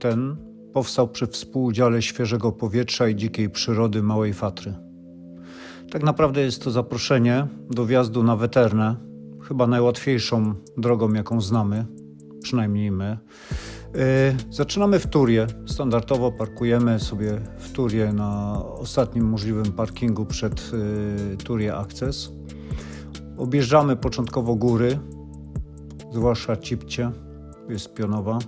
Ten powstał przy współudziale świeżego powietrza i dzikiej przyrody Małej Fatry. Tak naprawdę jest to zaproszenie do wjazdu na Weternę, chyba najłatwiejszą drogą, jaką znamy, przynajmniej my. Yy, Zaczynamy w Turie. Standardowo parkujemy sobie w Turie na ostatnim możliwym parkingu przed yy, Turie Access. Objeżdżamy początkowo góry, zwłaszcza Cipcie, jest pionowa.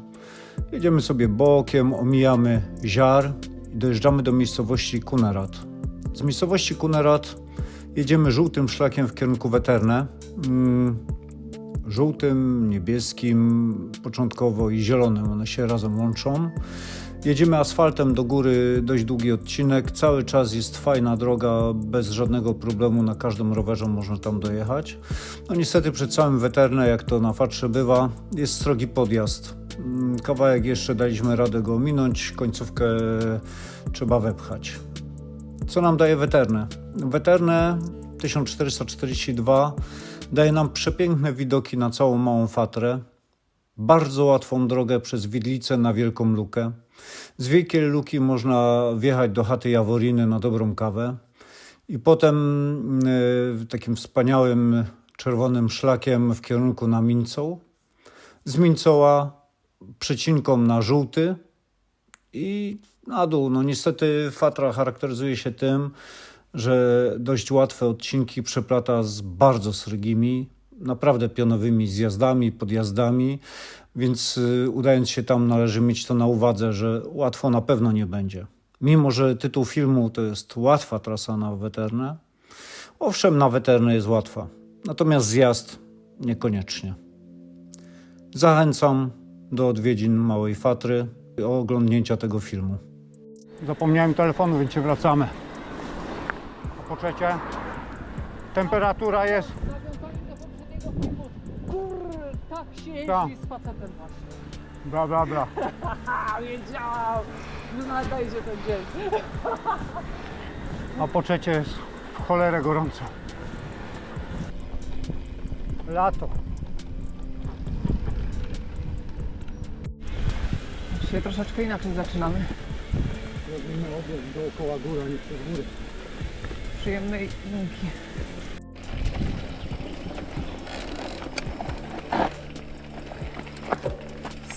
Jedziemy sobie bokiem, omijamy Ziar i dojeżdżamy do miejscowości Kunerat. Z miejscowości Kunerat jedziemy żółtym szlakiem w kierunku Weterne. Mm, żółtym, niebieskim początkowo i zielonym, one się razem łączą. Jedziemy asfaltem do góry, dość długi odcinek. Cały czas jest fajna droga, bez żadnego problemu na każdym rowerze można tam dojechać. No niestety przed całym Weterne, jak to na Fatrze bywa, jest srogi podjazd. Mm, Kawałek jeszcze daliśmy radę go ominąć, końcówkę trzeba wepchać. Co nam daje Weterne? Weterne 1442 daje nam przepiękne widoki na całą Małą Fatrę, bardzo łatwą drogę przez Widlicę na Wielką Lukę. Z Wielkiej Luki można wjechać do chaty Jaworiny na dobrą kawę i potem y, takim wspaniałym czerwonym szlakiem w kierunku na Mińcoł. Z Mińcoła przecinką na żółty i na dół. No niestety Fatra charakteryzuje się tym, że dość łatwe odcinki przeplata z bardzo srogimi, naprawdę pionowymi zjazdami, podjazdami, więc y, udając się tam należy mieć to na uwadze, że łatwo na pewno nie będzie. Mimo, że tytuł filmu to jest łatwa trasa na Weternę, owszem, na Weternę jest łatwa, natomiast zjazd niekoniecznie. Zachęcam do odwiedzin Małej Fatry i oglądnięcia tego filmu. Zapomniałem telefonu, więc się wracamy. A po trzecie, temperatura jest Kurr, tak się jeździ Tak. z facetem właśnie. bla bla bla. A wiedziałam, że nadejdzie ten dzień. A po trzecie jest w cholerę gorąco. Lato. Dzisiaj troszeczkę inaczej zaczynamy. Robimy obieg dookoła góra, nie przez górę. Przyjemnej linki.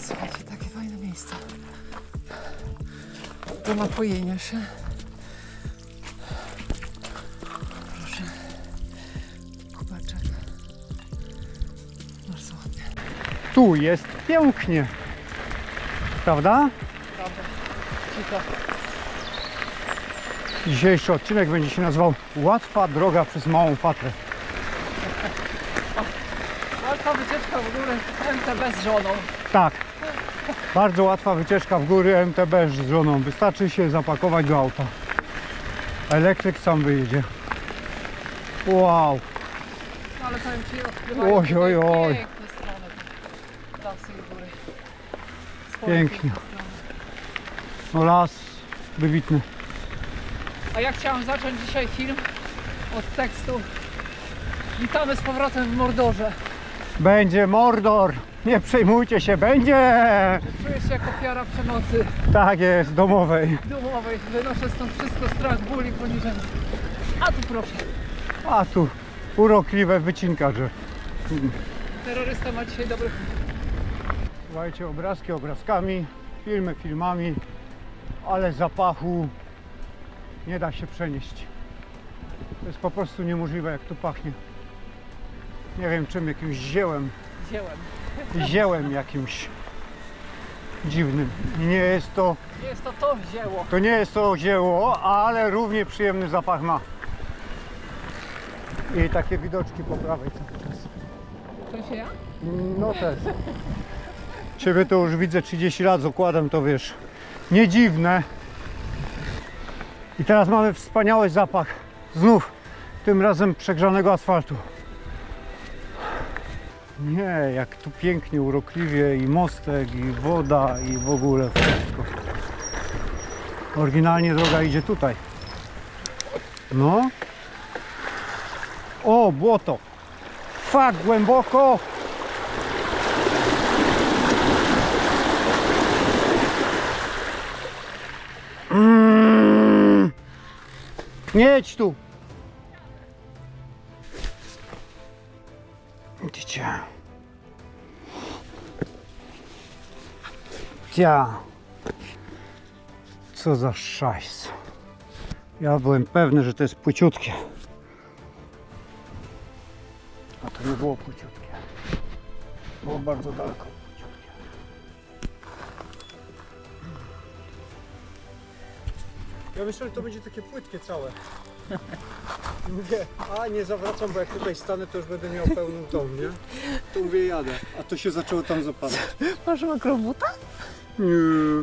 Słuchajcie, takie fajne miejsce. Do napojenia się. Proszę. Kubeczek. Bardzo ładnie. Tu jest pięknie. Prawda? Dzisiejszy odcinek będzie się nazywał Łatwa droga przez Małą Fatrę. Łatwa wycieczka w górę MTB z żoną. Tak. Bardzo łatwa wycieczka w góry MTB z żoną. Wystarczy się zapakować do auta. Elektryk sam wyjedzie. Wow. No, ale powiem Ci, odkrywają Oj, oj, oj. piękne strony lasy i góry. Pięknie. No las wybitny. A ja chciałam zacząć dzisiaj film od tekstu Witamy z powrotem w Mordorze. Będzie Mordor. Nie przejmujcie się, będzie. Czuję się jak ofiara przemocy Tak jest, domowej. domowej. Wynoszę stąd wszystko, strach, ból i poniżenie. A tu proszę, A tu urokliwe wycinkarze. terrorysta ma dzisiaj dobry Słuchajcie, obrazki obrazkami, filmy filmami, ale zapachu nie da się przenieść. To jest po prostu niemożliwe, jak tu pachnie. Nie wiem czym, jakimś ziełem, ziełem. ziełem jakimś dziwnym. Nie jest to, Nie jest to to zieło. to nie jest to zieło, ale równie przyjemny zapach ma. I takie widoczki po prawej cały czas. To się ja? No też. Ciebie to już widzę 30 lat z okładem, to wiesz, nie dziwne. I teraz mamy wspaniały zapach, znów, tym razem przegrzanego asfaltu. Nie, jak tu pięknie, urokliwie i mostek, i woda, i w ogóle wszystko. Oryginalnie droga idzie tutaj. No. O, błoto. Fak, głęboko. Nie jedź tu. Widzicie. Ja. Co za szajs. Ja byłem pewny, że to jest płyciutkie. A to nie było płyciutkie. Było bardzo daleko Ja myślałem, że to będzie takie płytkie całe. I Mówię, a nie zawracam, bo jak tutaj stanę, to już będę miał pełną tą, nie? To mówię, jadę. A to się zaczęło tam zapadać. Masz makrobuta? Nie,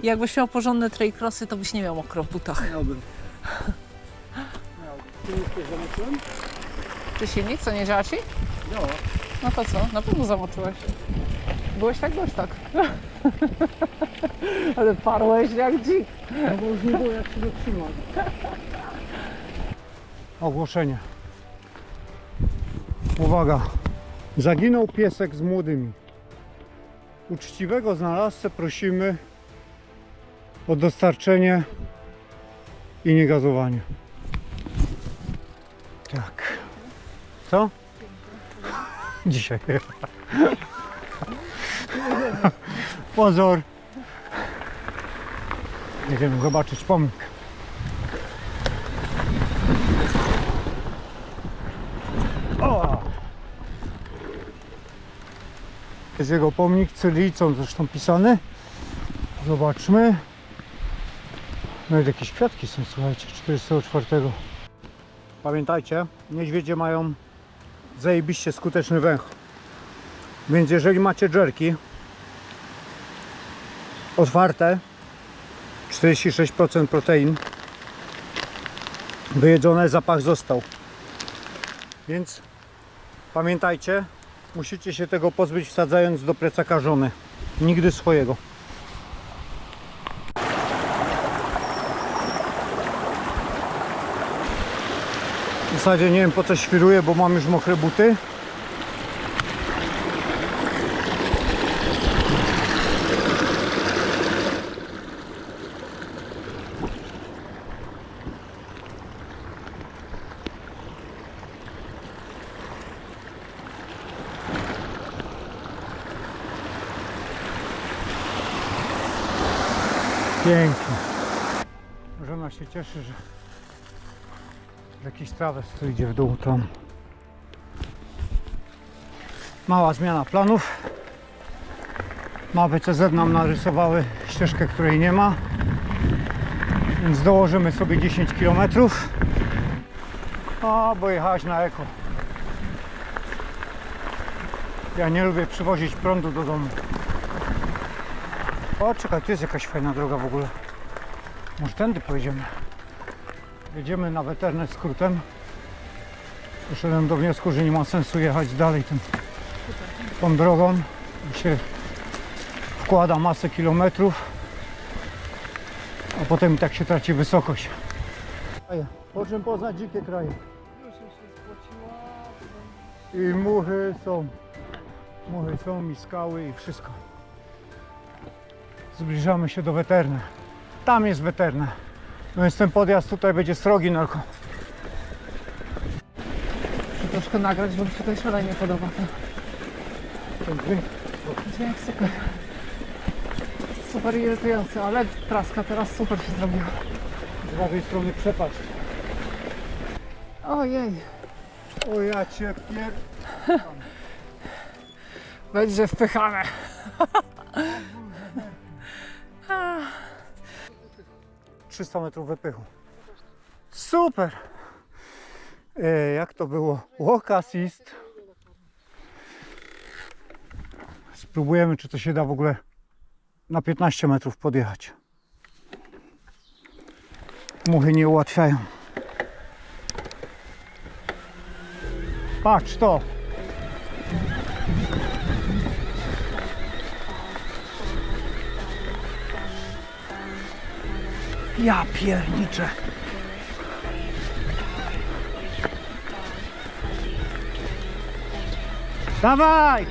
Jakbyś miał porządne trajkrosy, to byś nie miał makrobutach. miałbym. Ty już to zamoczyłem? Czy silnik, co nie działa ci? No. No to co? Na pewno zamoczyłeś. Byłeś tak, byłeś tak. Ale parłeś jak dzik. No bo już nie było jak się dotrzymać. Ogłoszenie. Uwaga. Zaginął piesek z młodymi. Uczciwego znalazcę prosimy o dostarczenie i niegazowanie. Tak. Co? Dzisiaj. Pozor. Jedziemy zobaczyć pomnik. O! Jest jego pomnik cyrylicą zresztą pisany. Zobaczmy. No i jakieś kwiatki są, słuchajcie, 44. Pamiętajcie, niedźwiedzie mają zajebiście skuteczny węch. Więc jeżeli macie dżerki otwarte, 46% protein, wyjedzone, zapach został. Więc pamiętajcie, musicie się tego pozbyć wsadzając do plecaka żony. Nigdy swojego. W zasadzie nie wiem po co świruję, bo mam już mokre buty. Pięknie. Żona się cieszy, że jakiś trawes tu idzie w dół tam. Mała zmiana planów. Mapy CZ nam narysowały ścieżkę, której nie ma. Więc dołożymy sobie 10 km. A, bo jechać na eko. Ja nie lubię przywozić prądu do domu. O, czekaj, tu jest jakaś fajna droga w ogóle. Może tędy pojedziemy. Jedziemy na weternę skrótem. Doszedłem do wniosku, że nie ma sensu jechać dalej tym, tą drogą. się wkłada masę kilometrów, a potem i tak się traci wysokość. Po czym poznać dzikie kraje? I muchy są. Muchy są i skały i wszystko. Zbliżamy się do weterny. Tam jest weterna. No więc ten podjazd tutaj będzie srogi narko. Muszę troszkę nagrać, bo mi się to szalenie podoba. Ten dźwięk Dźwięk super. Super irytujący, ale traska teraz super się zrobiła. z prawej strony przepaść. Ojej, O ja cię pier... będzie wpychane. 300 metrów wypychu. Super! E, jak to było? Walk assist. Spróbujemy, czy to się da w ogóle na 15 metrów podjechać. Muchy nie ułatwiają. Patrz to! Ja pierniczę. Dawaj!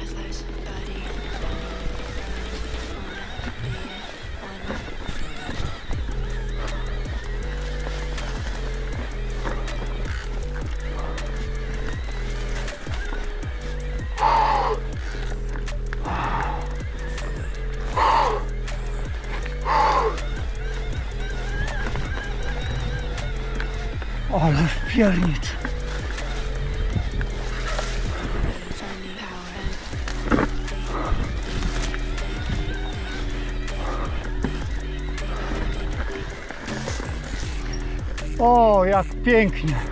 Ale wpiernicz. O, jak pięknie.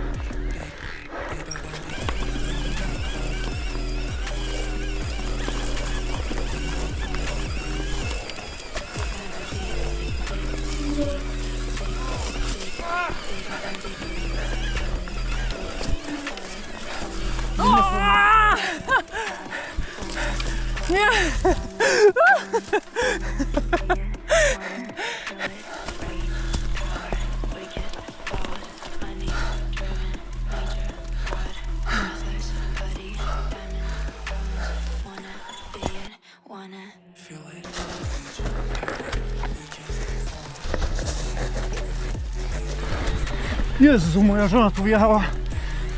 Jezu, moja żona tu wjechała,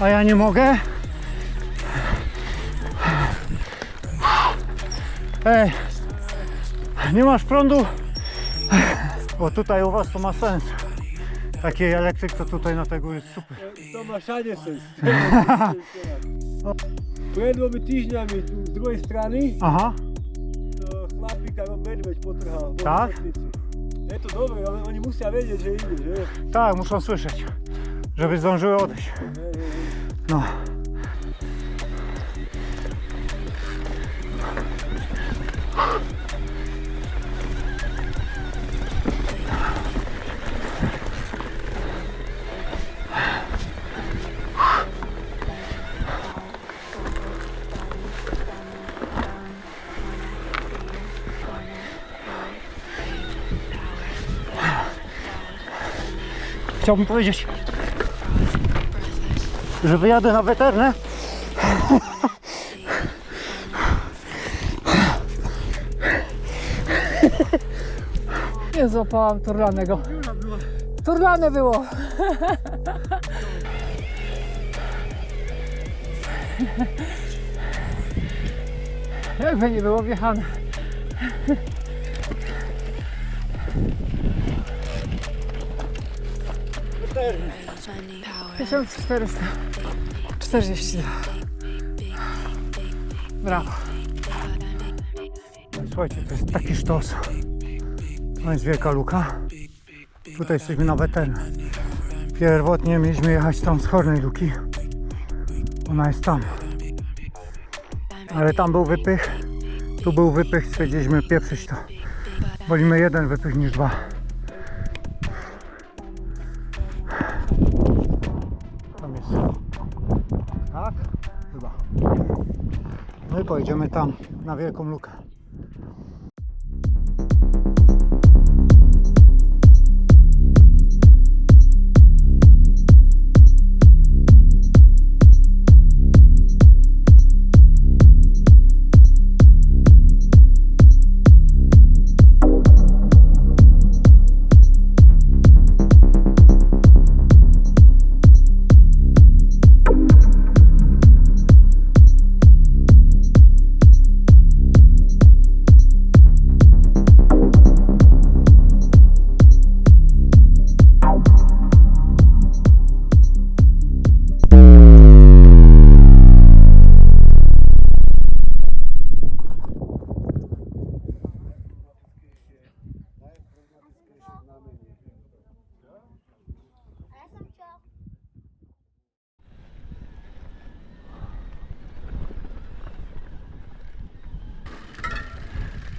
a ja nie mogę. Ej, nie masz prądu? Bo tutaj u was to ma sens. Taki elektryk to tutaj na tego jest super. To ma wszędzie sens. Tygodniami tu z drugiej strony, Aha, to chlapika go medveď potrhal. po Tak? letnici. Je to dobre, ale oni musia vedieť, že ide, že? tak, muszą słyszeć, żeby zdążyły odejść. No. Chciałbym powiedzieć, że wyjadę na weternę. Nie złapałam turlanego. Turlane było. Jakby nie było wjechane. 1442. Brawo. Słuchajcie, to jest taki sztos. To jest wielka luka. Tutaj jesteśmy na weternę. Pierwotnie mieliśmy jechać tam z Hornej Luki. Ona jest tam. Ale tam był wypych. Tu był wypych. Stwierdziliśmy pieprzyć to. Wolimy jeden wypych niż dwa. I pojedziemy tam, na wielką lukę.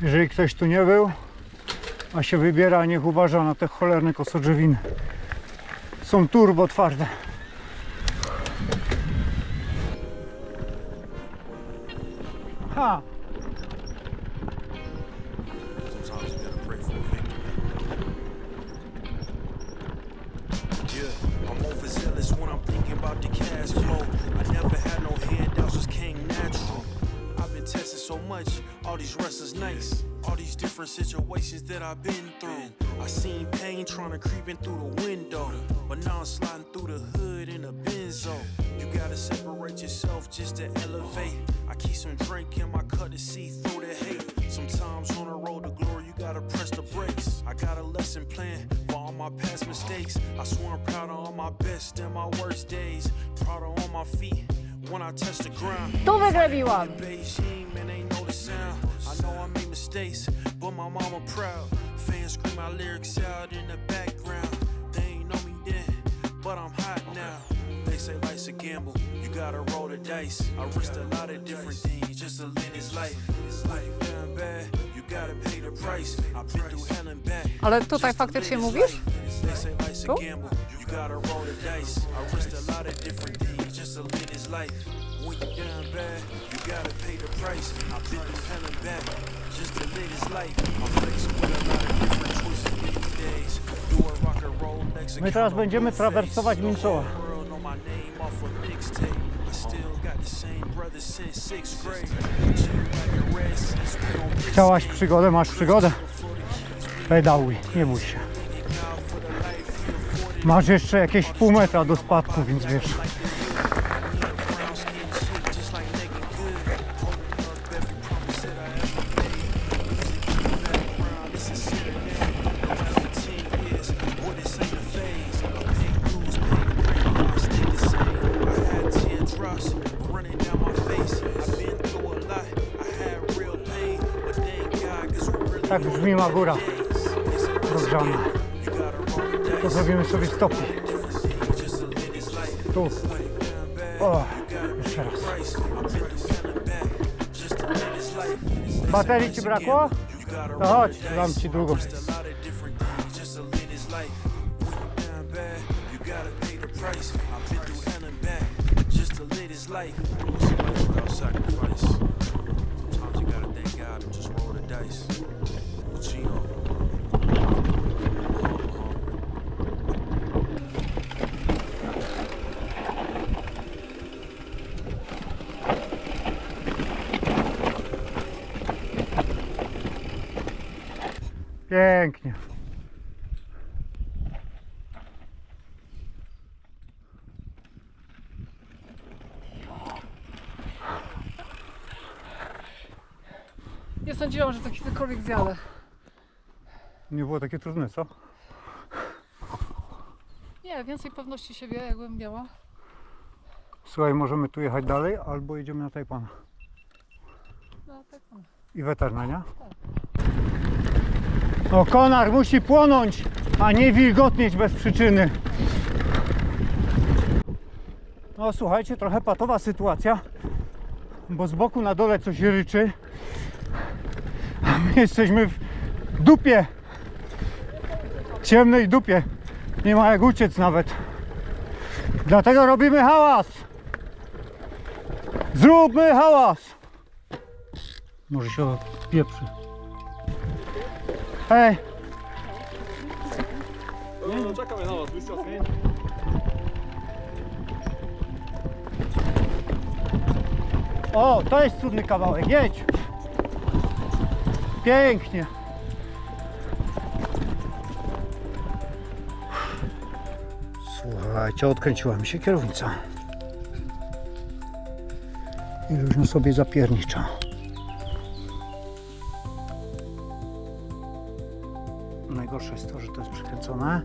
Jeżeli ktoś tu nie był, a się wybiera, niech uważa na te cholerne kosodrzewiny. Są turbo twarde. Ha! My past mistakes. I swear I'm proud of all my best and my worst. days. Prada on my feet when I touch the ground. Tu wygrabiłam. Beijing, man, they know the sound. I know I made mistakes, but my mama proud. Fans scream my lyrics out in the background. They ain't know me then, but I'm hot now. They say life's a gamble, you gotta roll the dice. I risked a lot of different things just to live this life. This life bad, Ale tutaj faktycznie mówisz? Tu? My teraz będziemy trawersować Minczoła. Chciałaś przygodę, masz przygodę. Pedałuj, nie bój się. Masz jeszcze jakieś pół metra do spadku, więc wiesz. I've been through hell and back just to live this life. Baterii ci brakło? To chodź, dam ci drugą. To life. To. Sometimes you gotta thank God and just roll the dice. Chino. Pięknie. Nie sądziłam, że to kiedykolwiek zjadę. Nie było takie trudne, co? Nie, więcej pewności siebie jakbym miała. Słuchaj, możemy tu jechać dalej, albo jedziemy na Tajpana. No tak. I weterna, nie? O, konar musi płonąć, a nie wilgotnieć bez przyczyny. No słuchajcie, trochę patowa sytuacja, bo z boku na dole coś ryczy, a my jesteśmy w dupie, ciemnej dupie. Nie ma jak uciec nawet. Dlatego robimy hałas. Zróbmy hałas. Może się pieprzy. Hej, No, czekamy na was, o, to jest trudny kawałek, jedź. Pięknie. Słuchajcie, odkręciła mi się kierownica. I luźno sobie zapiernicza. Najgorsze jest to, że to jest przykręcone.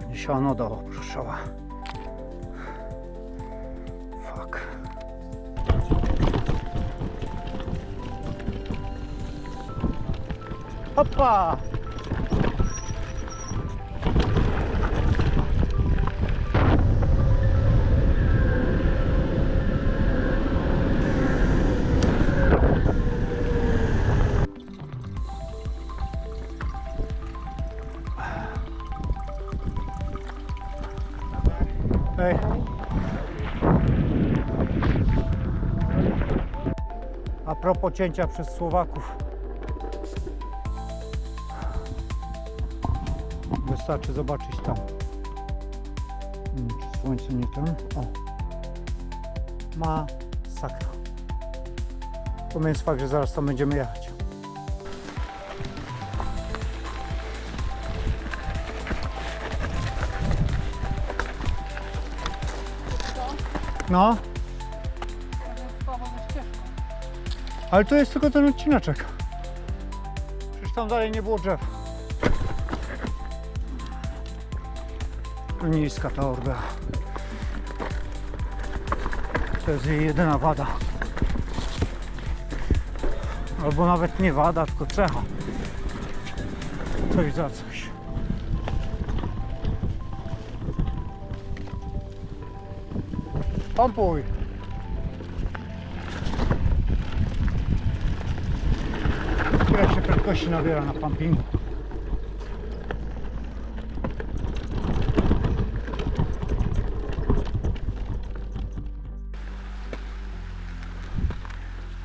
Pewnie się ono dało, proszała. Fuck. Hoppa! Hej. A propos cięcia przez Słowaków. Wystarczy zobaczyć tam. Wiem, Czy słońce nie ten? O. Masakra. Pomijając fakt, że zaraz tam będziemy jechać. No. Ale to jest tylko ten odcineczek. Przecież tam dalej nie było drzew. Niska ta orga. To jest jej jedyna wada. Albo nawet nie wada, tylko cecha. Coś za co. Pompuj! Tyle się prędkości nabiera na pumpingu.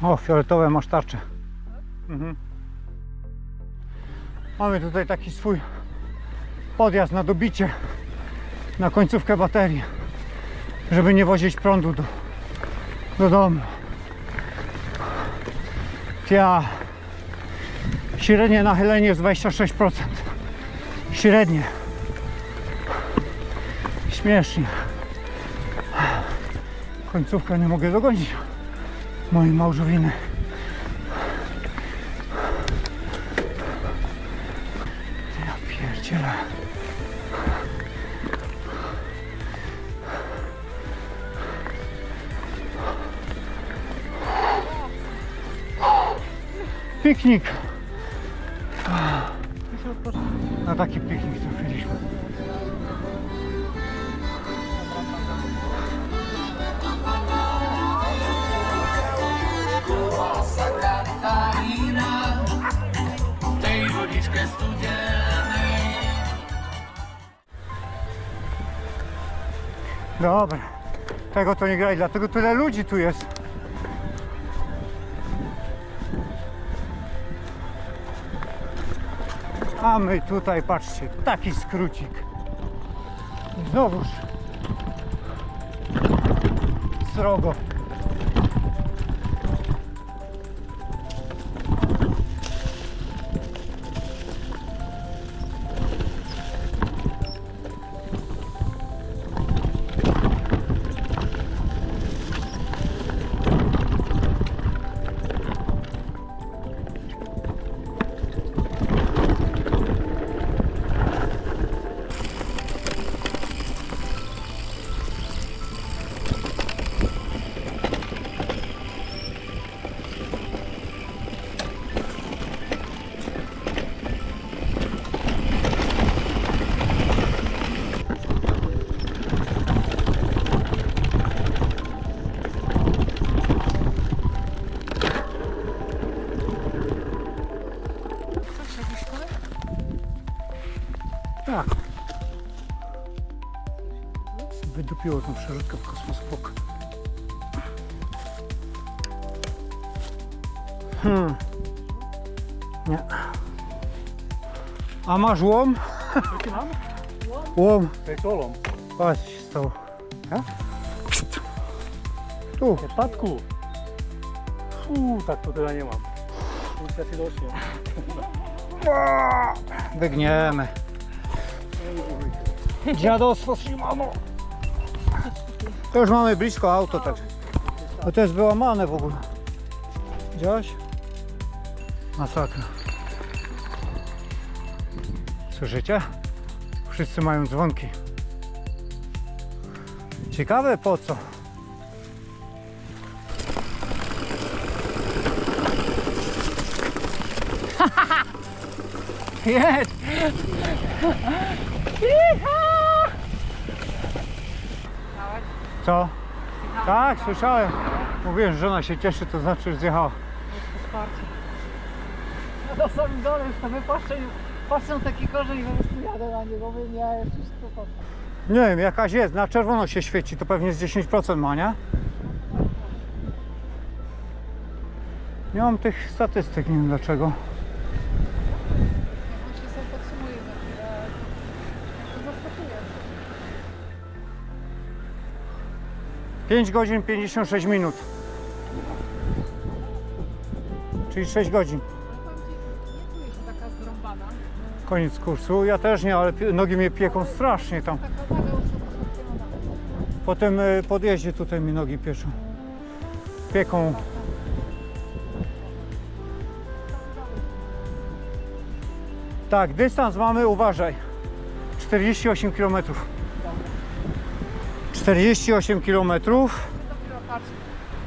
O, fioletowe masz tarcze. Mhm. Mamy tutaj taki swój podjazd na dobicie na końcówkę baterii, żeby nie wozić prądu do, do domu. Ja średnie nachylenie jest 26%. Średnie. Śmiesznie. Końcówkę nie mogę dogonić mojej małżowiny. Piknik. Na taki piknik trafiliśmy. Dobra, tego to nie graj, dlatego tyle ludzi tu jest. A my tutaj, patrzcie, taki skrócik. Znowuż srogo. Wydupiło tą przerzutkę w kosmospok. Hmm. Nie. A masz łom? Łom. To jest olom. Patrz, się stało. Ja? Tu. Spadku. Fuu, tak to teraz nie mam. Muszę się docznie. Wygniemy. Dziadostwo Szymano. To już mamy blisko auto, tak. No to jest wyłamane w ogóle. Widziałeś? Masakra. Słyszycie? Wszyscy mają dzwonki. Ciekawe po co. Jedź! Co? Tak, słyszałem. Mówiłem, że żona się cieszy, to znaczy, że zjechała. Wsparcie. No na samym dole już to my patrzę, patrzę na taki korzeń i po prostu jadę na niego, mówię, nie, jeszcze to Nie wiem, jakaś jest, na czerwono się świeci, to pewnie z 10% ma, nie? Nie mam tych statystyk, nie wiem dlaczego. 5 godzin 56 minut. Czyli 6 godzin. Koniec kursu. Ja też nie, ale nogi mnie pieką strasznie tam. Po tym y, podjeździe tutaj mi nogi pieczą. Pieką. Tak, dystans mamy, uważaj. 48 km. 48 km. To dopiero Patrz,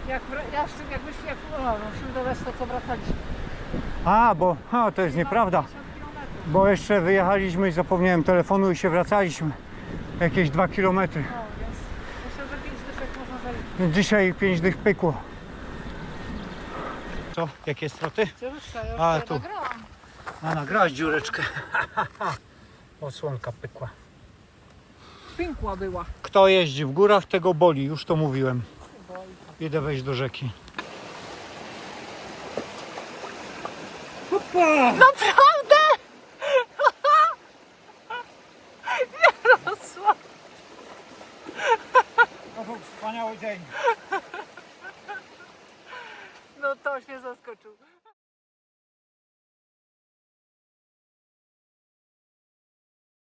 jak, ja, jeszcze- jakbyś, jak, no, musimy dodać to, co wracaliśmy. A, bo a, to jest nieprawda. 50 kilometrów. Bo jeszcze wyjechaliśmy i zapomniałem telefonu i się wracaliśmy. Jakieś dwa kilometry. No, więc myślę, że 5 dyszek można zaliczyć. Dzisiaj pięć dych pykło. Co? Jakie straty? Dziureczka, ja już A, tu. nagrałam. A nagrałaś dziureczkę. Osłonka pykła. Pinkła była. Kto jeździ w górach, tego boli, już to mówiłem. Idę wejść do rzeki. Naprawdę? Jarosław. To był wspaniały dzień. No to mnie zaskoczył.